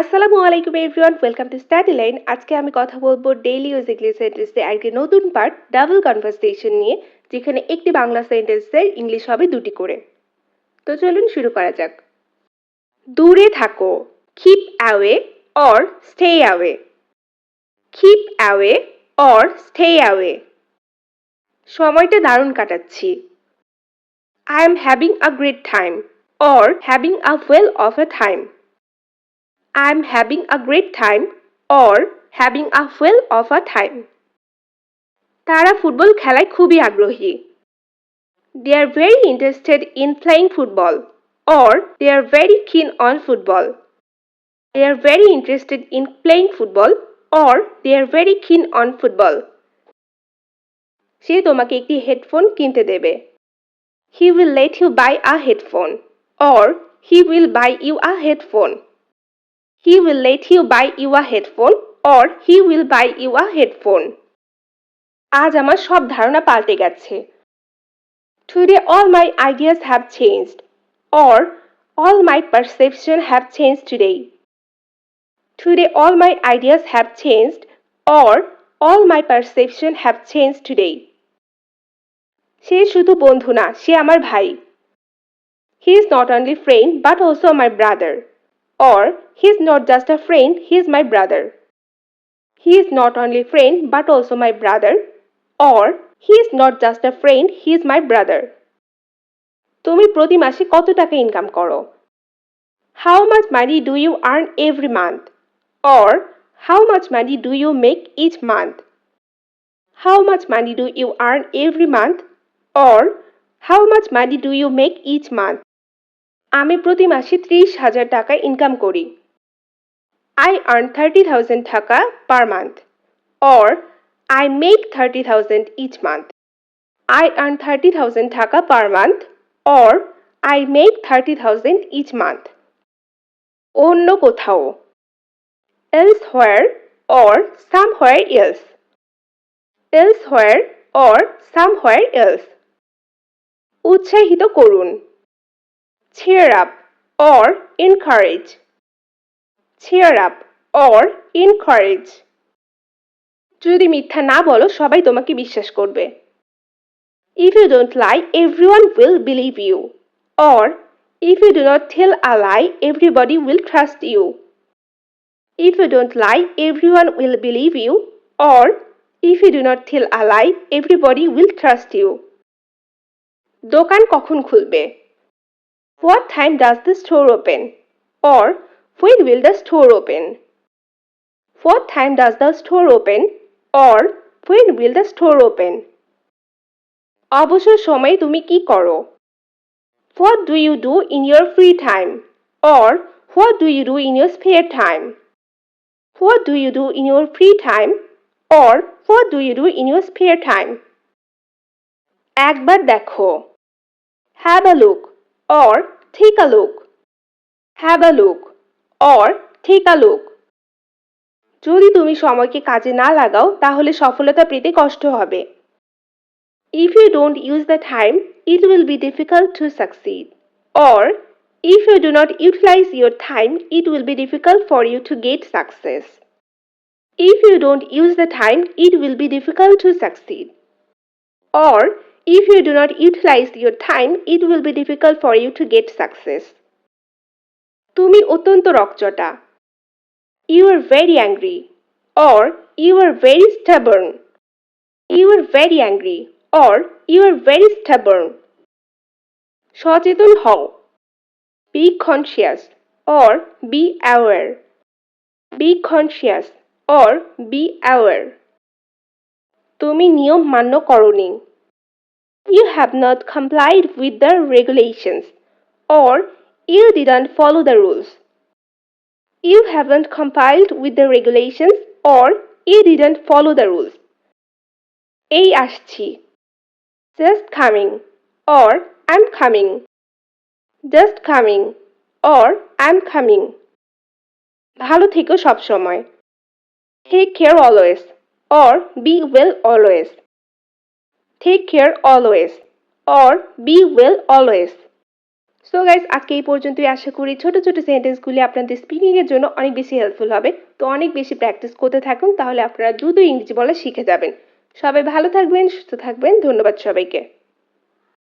আসসালামু আলাইকুম everyone welcome to study line আজকে আমি কথা বলব ডেইলি ইউজ ইংলিশ সেন্টেন্সে একটি নতুন পার্ট ডাবল কনভারসেশন নিয়ে, যেখানে একটি বাংলা সেন্টেন্সের ইংলিশ হবে দুটি করে। তো চলুন শুরু করা যাক। দূরে থাকো keep away or stay away keep away or stay away সময়টা দারুণ কাটাচ্ছি। I am having a great time or having a whale of a time I'm having a great time or having a whale of a time. তারা football খেলায় খুবই আগ্রহী। They are very interested in playing football or they are very keen on football they are very interested in playing football or they are very keen on football সে তোমাকে একটি headphone কিনতে দেবে। He will let you buy a headphone or he will buy you a headphone He will let you buy you a headphone or he will buy you a headphone. আজ আমার সব ধারণা পাল্টে গেছে Today all my ideas have changed or all my perception have changed today. Today all my ideas have changed or all my perception have changed today. সে শুধু বন্ধু না সে আমার ভাই He is not only friend but also my brother. Or he is not just a friend, he is my brother. He is not only friend but also my brother. Or he is not just a friend, he is my brother. তুমি প্রতি মাসে কত টাকা income করো how much money do you earn every month or how much money do you make each month how much money do you earn every month or how much money do you make each month আমি প্রতি মাসে ত্রিশ হাজার টাকা income করি। I earn thirty thousand taka per month or I make thirty thousand each month I earn thirty thousand taka per month or I make thirty thousand each month অন্য কোথাও। Elsewhere or somewhere else elsewhere or somewhere else উৎসাহিত করুন। Cheer up or encourage. cheer up or encourage. যদি মিথ্যা না বলো সবাই তোমাকে বিশ্বাস করবে If you don't lie, everyone will believe you. Or if you do not tell a lie, everybody will trust you. If you don't lie, everyone will believe you. Or if you do not tell a lie, everybody will trust you. দোকান কখন খুলবে What time does the store open? Or when will the store open? What time does the store open? Or when will the store open? অবসর সময়ে তুমি কি করো What do you do in your free time? Or what do you do in your spare time? What do you do in your free time? Or what do you do in your spare time? একবার দেখো Have a look or take a look. Have a look or take a look. যদি তুমি সময়কে কাজে না লাগাও তাহলে সফলতা পেতে কষ্ট হবে If you don't use the time, it will be difficult to succeed. Or if you do not utilize your time, it will be difficult for you to get success. If you don't use the time, it will be difficult to succeed. Or if you do not utilize your time, it will be difficult for you to get success. তুমি অত্যন্ত রকচটা You are very angry or you are very stubborn. You are very angry or you are very stubborn. সচেতন হও Be conscious or be aware. Be conscious or be aware. তুমি নিয়ম মান্য করনি you have not complied with the regulations or you didn't follow the rules. You haven't complied with the regulations or you didn't follow the rules. এই আসছি just coming or I'm coming. Just coming or I'm coming. ভালো থেকো সব সময় Take care always or be well always. Take care always or be well always. So guys আজকে এই পর্যন্তই আশা করি ছোট ছোট সেন্টেন্সগুলি আপনাদের স্পিকিংয়ের জন্য অনেক বেশি হেল্পফুল হবে। তো অনেক বেশি প্র্যাকটিস করতে থাকুন, তাহলে আপনারা দ্রুত ইংরেজি বলা শিখে যাবেন। সবাই ভালো থাকবেন, সুস্থ থাকবেন। ধন্যবাদ সবাইকে।